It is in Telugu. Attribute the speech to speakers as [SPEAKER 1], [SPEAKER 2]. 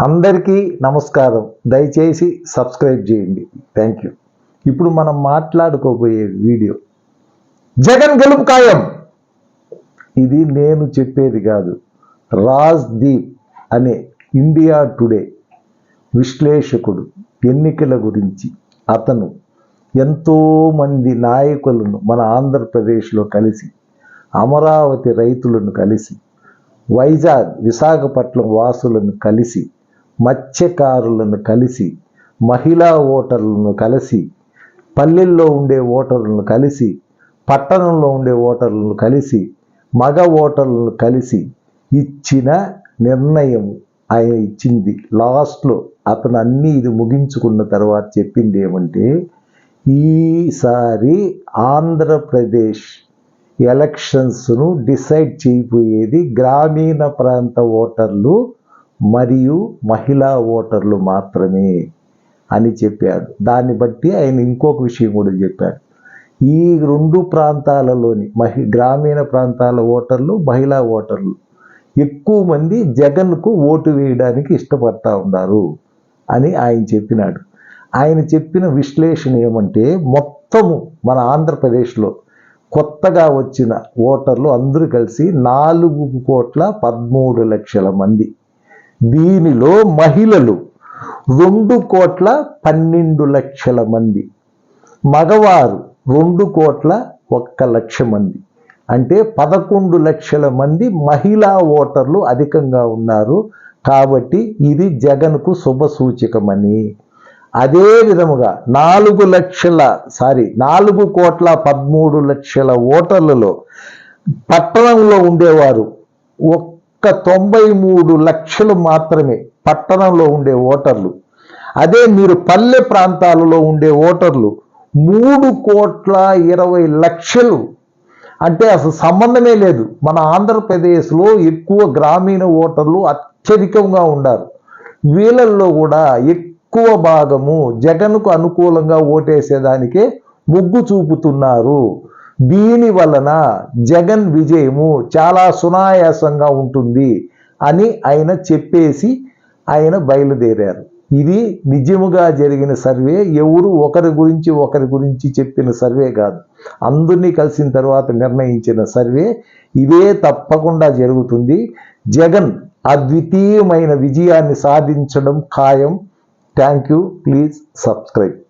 [SPEAKER 1] అందరికీ నమస్కారం. దయచేసి సబ్స్క్రైబ్ చేయండి. థ్యాంక్ యూ ఇప్పుడు మనం మాట్లాడుకోబోయే వీడియో. జగన్ గెలుపు ఖాయం. ఇది నేను చెప్పేది కాదు. రాజ్దీప్ అనే ఇండియా టుడే విశ్లేషకుడు ఎన్నికల గురించి అతను ఎంతోమంది నాయకులను మన ఆంధ్రప్రదేశ్లో కలిసి అమరావతి రైతులను కలిసి వైజాగ్ విశాఖపట్నం వాసులను కలిసి మత్స్యకారులను కలిసి మహిళా ఓటర్లను కలిసి పల్లెల్లో ఉండే ఓటర్లను కలిసి పట్టణంలో ఉండే ఓటర్లను కలిసి మగ ఓటర్లను కలిసి ఇచ్చిన నిర్ణయం ఆయన ఇచ్చింది. లాస్ట్లో అతను అన్నీ ఇది ముగించుకున్న తర్వాత చెప్పింది ఏమంటే ఈసారి ఆంధ్రప్రదేశ్ ఎలక్షన్స్ను డిసైడ్ చేయబోయేది గ్రామీణ ప్రాంత ఓటర్లు మరియు మహిళా ఓటర్లు మాత్రమే అని చెప్పాడు. దాన్ని బట్టి ఆయన ఇంకొక విషయం కూడా చెప్పాడు. ఈ రెండు ప్రాంతాలలోని మహి గ్రామీణ ప్రాంతాల ఓటర్లు మహిళా ఓటర్లు ఎక్కువ మంది జగన్కు ఓటు వేయడానికి ఇష్టపడతా ఉన్నారు అని ఆయన చెప్పినాడు. ఆయన చెప్పిన విశ్లేషణ ఏమంటే మొత్తము మన ఆంధ్రప్రదేశ్లో కొత్తగా వచ్చిన ఓటర్లు అందరూ కలిసి నాలుగు కోట్ల పదమూడు లక్షల మంది. దీనిలో మహిళలు రెండు కోట్ల పన్నెండు లక్షల మంది. మగవారు రెండు కోట్ల ఒక్క లక్ష మంది. అంటే పదకొండు లక్షల మంది మహిళా ఓటర్లు అధికంగా ఉన్నారు. కాబట్టి ఇది జగన్కు శుభసూచకమని అదే విధముగా నాలుగు లక్షల సారీ నాలుగు కోట్ల పదమూడు లక్షల ఓటర్లలో పట్టణంలో ఉండేవారు ఒక్క తొంభై మూడు లక్షలు మాత్రమే పట్టణంలో ఉండే ఓటర్లు. అదే మీరు పల్లె ప్రాంతాలలో ఉండే ఓటర్లు మూడు కోట్ల ఇరవై లక్షలు. అంటే అసలు సంబంధమే లేదు. మన ఆంధ్రప్రదేశ్లో ఎక్కువ గ్రామీణ ఓటర్లు అత్యధికంగా ఉండారు. వీళ్ళల్లో కూడా ఎక్కువ భాగము జగన్కు అనుకూలంగా ఓటేసేదానికే మొగ్గు చూపుతున్నారు. దీని వలన జగన్ విజయము చాలా సునాయాసంగా ఉంటుంది అని ఆయన చెప్పేసి ఆయన బయలుదేరారు. ఇది నిజముగా జరిగిన సర్వే ఎవరు ఒకరి గురించి ఒకరి గురించి చెప్పిన సర్వే కాదు. అందరినీ కలిసిన తర్వాత నిర్ణయించిన సర్వే ఇదే తప్పకుండా జరుగుతుంది. జగన్ అద్వితీయమైన విజయాన్ని సాధించడం ఖాయం. Thank you please subscribe